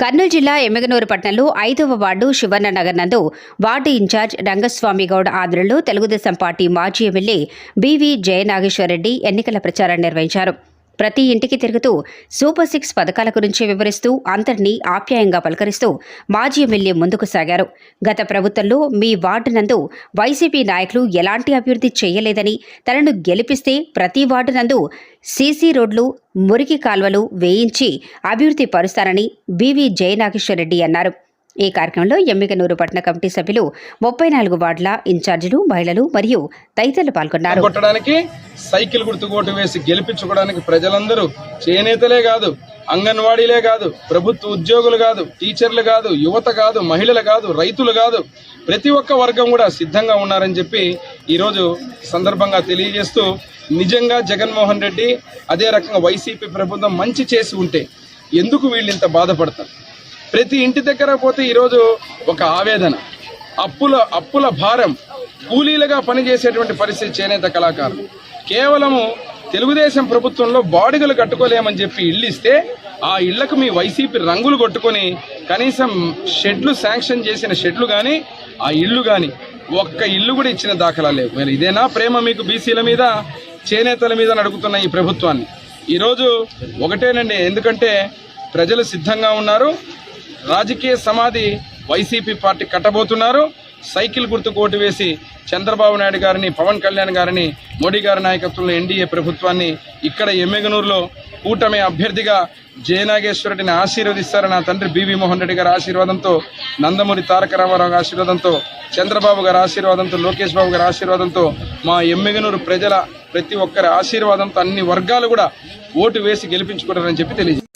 కర్నూలు జిల్లా ఎమ్మిగనూరు పట్టణంలో ఐదవ వార్డు శివన్న నగర్ నందు వార్డు ఇన్ఛార్జ్ రంగస్వామి గౌడ్ ఆధ్వర్యంలో తెలుగుదేశం పార్టీ మాజీ ఎమ్మెల్యే బివి జయనాగేశ్వరరెడ్డి ఎన్నికల ప్రచారం నిర్వహించారు. ప్రతి ఇంటికి తిరుగుతూ సూపర్ సిక్స్ పథకాల గురించి వివరిస్తూ అందరినీ ఆప్యాయంగా పలకరిస్తూ మాజీ ఎమ్మెల్యే ముందుకు సాగారు. గత ప్రభుత్వంలో మీ వార్డు నందు వైసీపీ నాయకులు ఎలాంటి అభివృద్ధి చేయలేదని తనను గెలిపిస్తే ప్రతి వార్డు నందు సీసీ రోడ్లు మురికి కాల్వలు వేయించి అభివృద్ధి పరుస్తారని బివి జయనాగేశ్వరరెడ్డి అన్నారు. ఈ కార్యక్రమంలో ఎమ్మికనూరు పట్టణ కమిటీ సభ్యులు ముప్పై నాలుగు వార్డుల ఇన్ఛార్జీలు మహిళలు మరియు తదితరులు పాల్గొన్నారు. కొట్టడానికి సైకిల్ గుర్తు ఓటు వేసి గెలిపించుకోవడానికి ప్రజలందరూ చేనేతలే కాదు అంగన్వాడీలే కాదు ప్రభుత్వ ఉద్యోగులు కాదు టీచర్లు కాదు యువత కాదు మహిళలు కాదు రైతులు కాదు ప్రతి ఒక్క వర్గం కూడా సిద్ధంగా ఉన్నారని చెప్పి ఈరోజు సందర్భంగా తెలియజేస్తూ నిజంగా జగన్మోహన్ రెడ్డి అదే రకంగా వైసీపీ ప్రభుత్వం మంచి చేసి ఉంటే ఎందుకు వీళ్ళు ఇంత బాధపడతారు? ప్రతి ఇంటి దగ్గర పోతే ఈరోజు ఒక ఆవేదన. అప్పుల అప్పుల భారం కూలీలుగా పనిచేసేటువంటి పరిస్థితి చేనేత కళాకారులు. కేవలము తెలుగుదేశం ప్రభుత్వంలో బాడుగలు కట్టుకోలేమని చెప్పి ఇల్లు ఇస్తే ఆ ఇళ్ళకు మీ వైసీపీ రంగులు కొట్టుకొని కనీసం షెడ్లు శాంక్షన్ చేసిన షెడ్లు కానీ ఆ ఇల్లు కానీ ఒక్క ఇల్లు కూడా ఇచ్చిన దాఖలా లేవు. మరి ఇదేనా ప్రేమ మీకు బీసీల మీద చేనేతల మీద నడుపుతున్న ఈ ప్రభుత్వాన్ని? ఈరోజు ఒకటేనండి ఎందుకంటే ప్రజలు సిద్ధంగా ఉన్నారు. రాజకీయ సమాధి వైసీపీ పార్టీ కట్టబోతున్నారు. సైకిల్ గుర్తుకు ఓటు వేసి చంద్రబాబు నాయుడు గారిని పవన్ కళ్యాణ్ గారిని మోడీ గారి నాయకత్వంలో ఎన్డీఏ ప్రభుత్వాన్ని ఇక్కడ ఎమ్మెగనూరులో కూటమి అభ్యర్థిగా జయనాగేశ్వరుడిని ఆశీర్వదిస్తారని నా తండ్రి బీవీ మోహన్ రెడ్డి గారి ఆశీర్వాదంతో నందమూరి తారక రామారావు ఆశీర్వాదంతో చంద్రబాబు గారి ఆశీర్వాదంతో లోకేష్ బాబు గారి ఆశీర్వాదంతో మా ఎమ్మెగనూరు ప్రజల ప్రతి ఒక్కరి ఆశీర్వాదంతో అన్ని వర్గాలు కూడా ఓటు వేసి గెలిపించుకుంటారని చెప్పి తెలియజేస్తారు